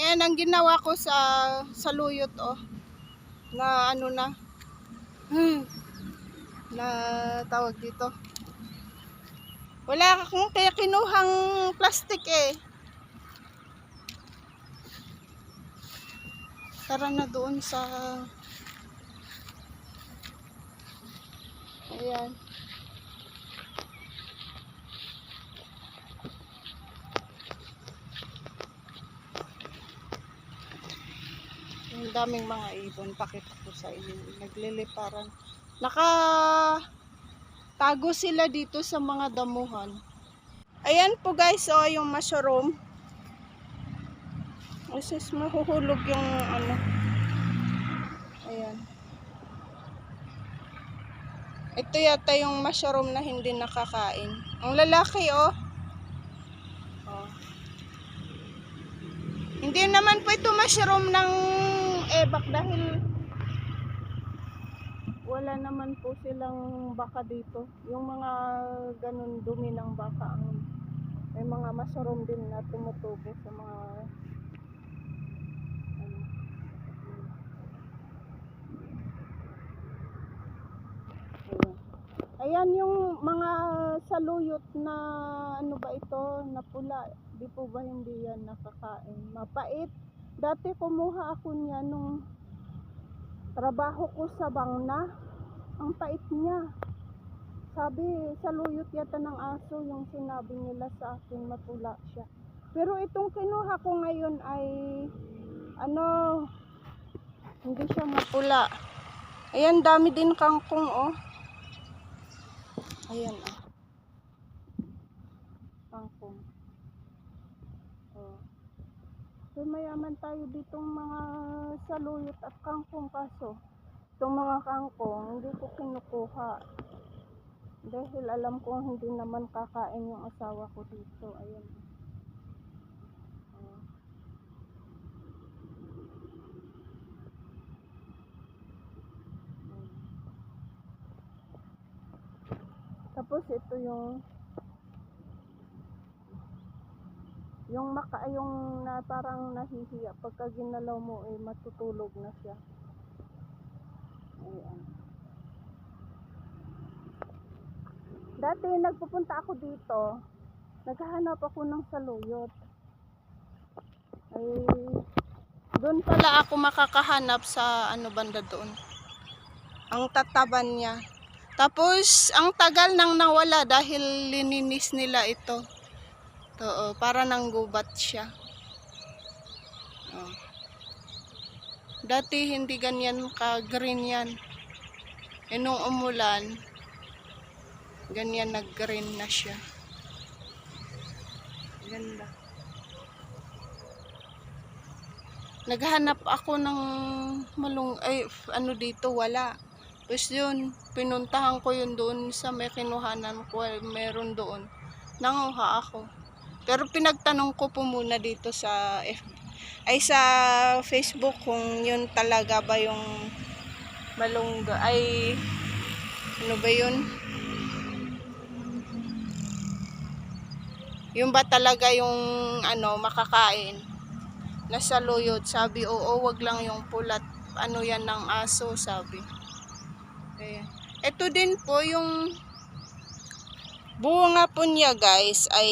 Ayan ang ginawa ko sa saluyot oh. Na ano na. Hmm. Na tawag dito. Wala akong kaya kinuhang plastic eh. Tara na doon sa Ayan. Ang daming mga ibon. Pakita ko sa inyo. Nagliliparan. Naka tago sila dito sa mga damuhan. Ayan po guys, oh, yung mushroom. Isis mahuhulog yung ano. Ayan. Ito yata yung mushroom na hindi nakakain. Ang lalaki, oh. oh. Hindi naman po ito mushroom ng ebak dahil wala naman po silang baka dito. Yung mga ganun dumi ng baka ang may mga mushroom din na tumutubo sa mga ano. Ayan yung mga saluyot na ano ba ito, na pula. Di po ba hindi yan nakakain? Mapait. Dati kumuha ako niya nung trabaho ko sa Bangna. Ang pait niya. Sabi, saluyot yata ng aso yung sinabi nila sa akin, mapula siya. Pero itong kinuha ko ngayon ay, ano, hindi siya mapula. Ayan, dami din kangkong, oh. Ayan, oh. Kangkong. Oh. So, mayaman tayo ditong mga saluyot at kangkong kaso. Itong mga kangkong, hindi ko kinukuha. Dahil alam ko hindi naman kakain yung asawa ko dito. Ayan. Tapos ito yung yung maka yung na parang nahihiya pagka ginalaw mo eh matutulog na siya. Ayan. Dati nagpupunta ako dito, naghahanap ako ng saluyot. Ay, doon pala ako makakahanap sa ano banda doon. Ang tataban niya. Tapos, ang tagal nang nawala dahil lininis nila ito. Oo, para nang gubat siya. Oh. Dati hindi ganyan ka-green yan. E nung umulan, ganyan nag-green na siya. Ganda. Naghanap ako ng malung ay ano dito wala. Tapos yun, pinuntahan ko yun doon sa may kinuhanan ko, eh, meron doon. Nanguha ako. Pero pinagtanong ko po muna dito sa F ay sa Facebook kung yun talaga ba yung malungga ay ano ba yun? Yung ba talaga yung ano makakain? Nasa luyot, sabi oo, wag lang yung pulat. Ano yan ng aso, sabi. Ayan. Ito din po yung bunga po niya guys ay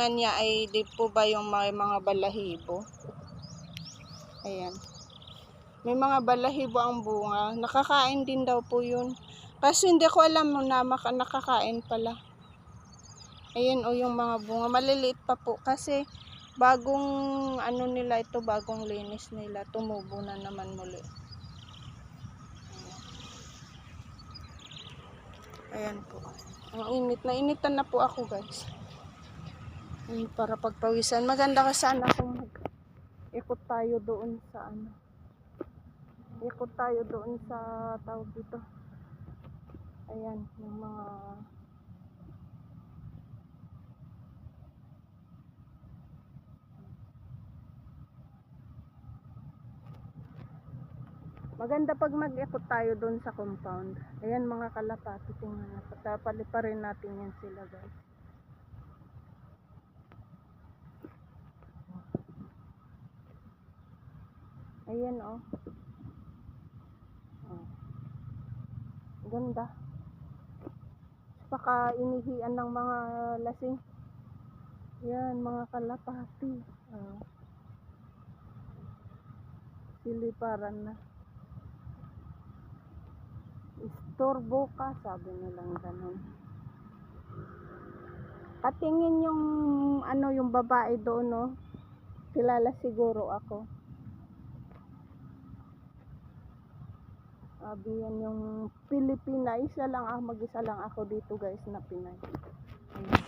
bunga niya ay di po ba yung may mga balahibo. Ayan. May mga balahibo ang bunga. Nakakain din daw po yun. Kasi hindi ko alam na maka, nakakain pala. Ayan o yung mga bunga. Maliliit pa po. Kasi bagong ano nila ito, bagong linis nila. Tumubo na naman muli. Ayan po. Ang init. Nainitan na po ako guys. Ayan, para pagpawisan. Maganda ka sana kung ikot tayo doon sa ano. Ikot tayo doon sa tawag dito. Ayan, yung mga Maganda pag mag-ikot tayo doon sa compound. Ayan mga kalapati, tingnan na. Patapali pa rin natin yan sila guys. Ayan oh. oh. Ganda. Baka inihian ng mga lasing. Yan, mga kalapati. Oh. Siliparan na. Istorbo ka, sabi nilang ganun. Patingin yung ano yung babae doon no. Kilala siguro ako. Sabi yan yung Pilipina. Isa lang ah, mag-isa lang ako dito guys na Pinay. Ayan.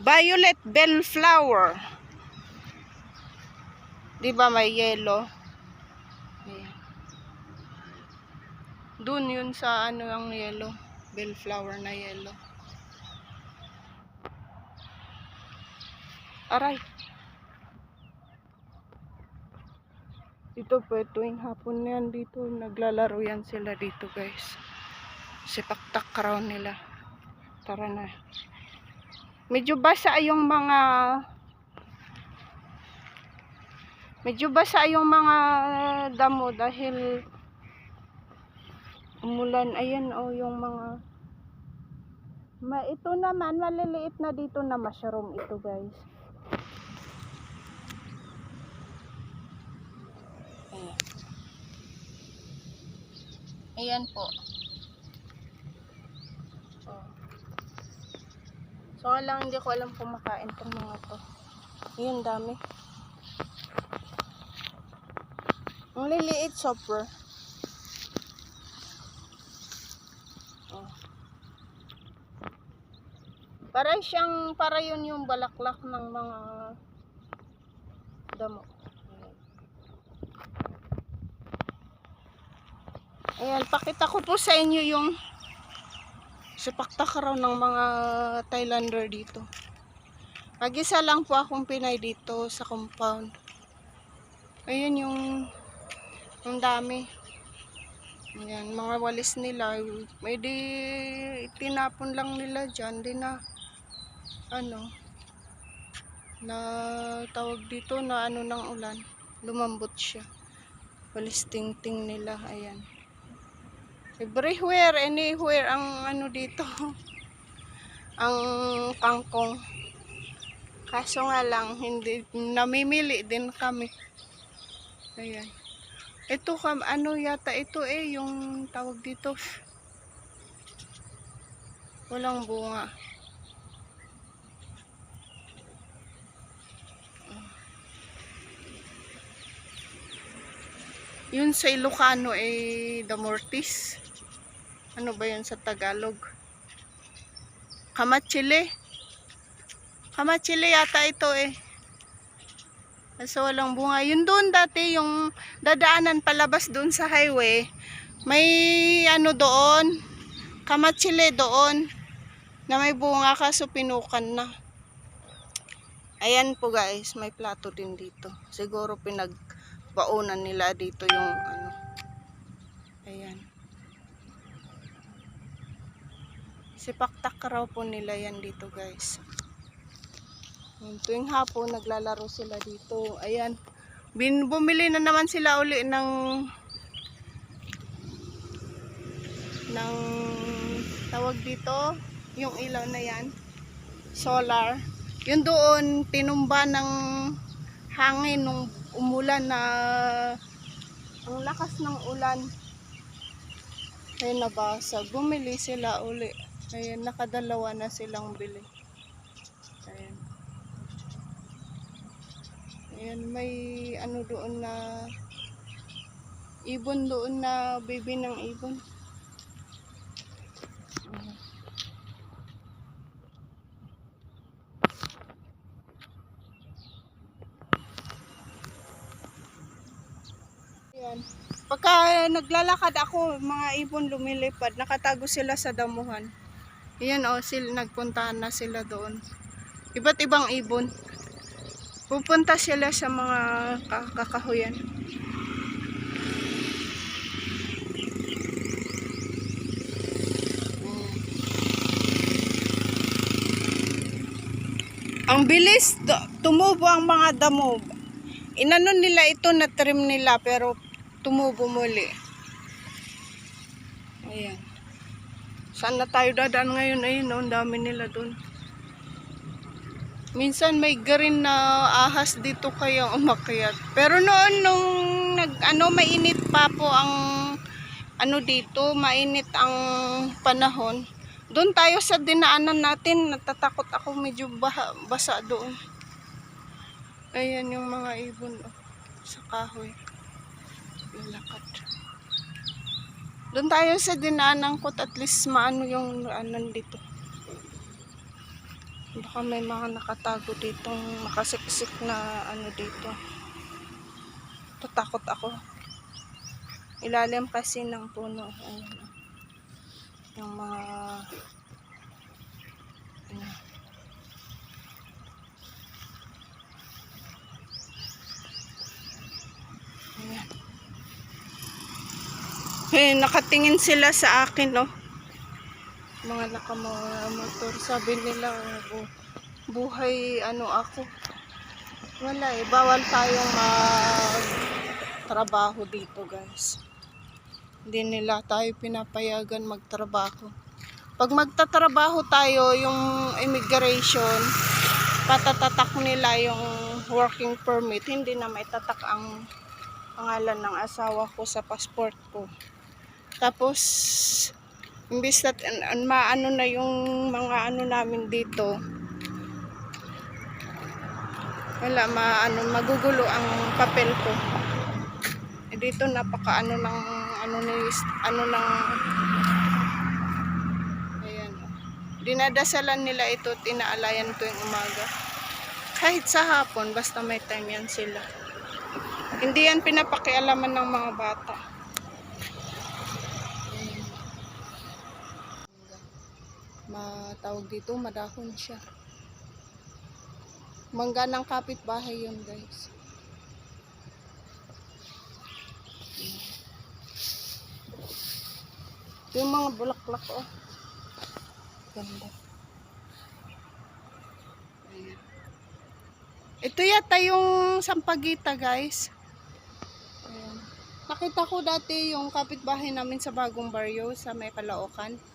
Violet bellflower. 'Di ba may yellow? Ayan. Doon yun sa ano ang yellow, bellflower na yellow. Aray. Dito po, tuwing hapon na yan dito, naglalaro yan sila dito guys. Sipak takraw nila. Tara na. Medyo basa yung mga medyo basa yung mga damo dahil umulan. Ayan o yung mga Ma, ito naman, maliliit na dito na mushroom ito guys. Ayan. Ayan po. So nga lang hindi ko alam kung makain tong mga to. Ayan dami. Ang liliit super. Oh. Para siyang, para yun yung balaklak ng mga damo. Ayan, pakita ko po sa inyo yung sipaktaka raw ng mga Thailander dito. Mag-isa lang po akong Pinay dito sa compound. Ayun yung ang dami. Ayan, mga walis nila. May di tinapon lang nila dyan. Di na ano na tawag dito na ano ng ulan. Lumambot siya. Walis ting-ting nila. Ayan. Everywhere, anywhere ang ano dito. ang kangkong. Kaso nga lang, hindi, namimili din kami. Ayan. Ito kam, ano yata ito eh, yung tawag dito. Walang bunga. Yun sa Ilocano eh, Damortis. Ano ba yun sa Tagalog? Kamachile. Kamachile yata ito eh. Kaso walang bunga. Yun doon dati, yung dadaanan palabas doon sa highway. May ano doon, kamachile doon, na may bunga kaso pinukan na. Ayan po guys, may plato din dito. Siguro pinagbaunan nila dito yung ano. Ayan. Sipaktak raw po nila yan dito guys. Yung tuwing hapon naglalaro sila dito. Ayan. Bin, bumili na naman sila uli ng ng tawag dito yung ilaw na yan solar yun doon tinumba ng hangin nung umulan na ang lakas ng ulan ay nabasag bumili sila uli ayan nakadalawa na silang bili ayan ayan may ano doon na ibon doon na baby ng ibon Yan. Pagka naglalakad ako, mga ibon lumilipad, nakatago sila sa damuhan. Yan o, sil nagpuntahan na sila doon. Iba't ibang ibon. Pupunta sila sa mga ka- kakahuyan. Ang bilis, tu- tumubo ang mga damo. Inano nila ito na trim nila pero tumubo muli. Ayan. Saan na tayo dadaan ngayon? Ayun, oh, ang dami nila doon. Minsan may green na ahas dito kaya umakyat. Pero noon nung nag ano mainit pa po ang ano dito, mainit ang panahon. Doon tayo sa dinaanan natin, natatakot ako medyo basa doon. Ayan yung mga ibon oh, sa kahoy. Lalakad. Doon tayo sa dinaanan ko at least maano yung anan dito. Baka may mga nakatago ditong nakasiksik na ano dito. Tatakot ako. Ilalim kasi ng puno. Ayan. Yung mga... Ayan. Ayan. Eh, nakatingin sila sa akin, no? mga nakamotor sabi nila bu- buhay ano ako. Wala eh bawal tayong mag trabaho dito guys. Hindi nila tayo pinapayagan magtrabaho. Pag magtatrabaho tayo yung immigration patatatak nila yung working permit. Hindi na may tatak ang pangalan ng asawa ko sa passport ko tapos imbis na an- an- maano na yung mga ano namin dito wala maano magugulo ang papel ko. Eh, dito napaka ano ng ano ni ano ng ayan. Dinadasalan nila ito at inaalayan tuwing umaga. Kahit sa hapon basta may time yan sila. Hindi yan pinapakialaman ng mga bata matawag dito, madahon siya. Mangga ng kapitbahay yun, guys. Ito Yung mga bulaklak, oh. Ganda. Ito yata yung sampagita, guys. Ayan. Nakita ko dati yung kapitbahay namin sa bagong baryo sa may Caloocan.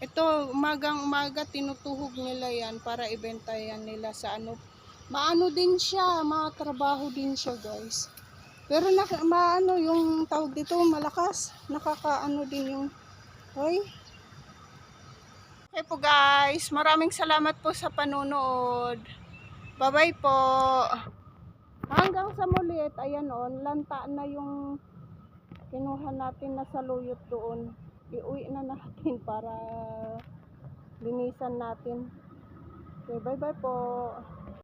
Ito, umagang umaga, tinutuhog nila yan para ibenta yan nila sa ano. Maano din siya, matrabaho din siya guys. Pero na, maano yung tawag dito, malakas. Nakakaano din yung, hoy. Okay po guys, maraming salamat po sa panonood. Bye-bye po. Hanggang sa muli ayan on, lanta na yung kinuha natin na saluyot doon iuwi na natin para linisan natin. Okay, bye bye po.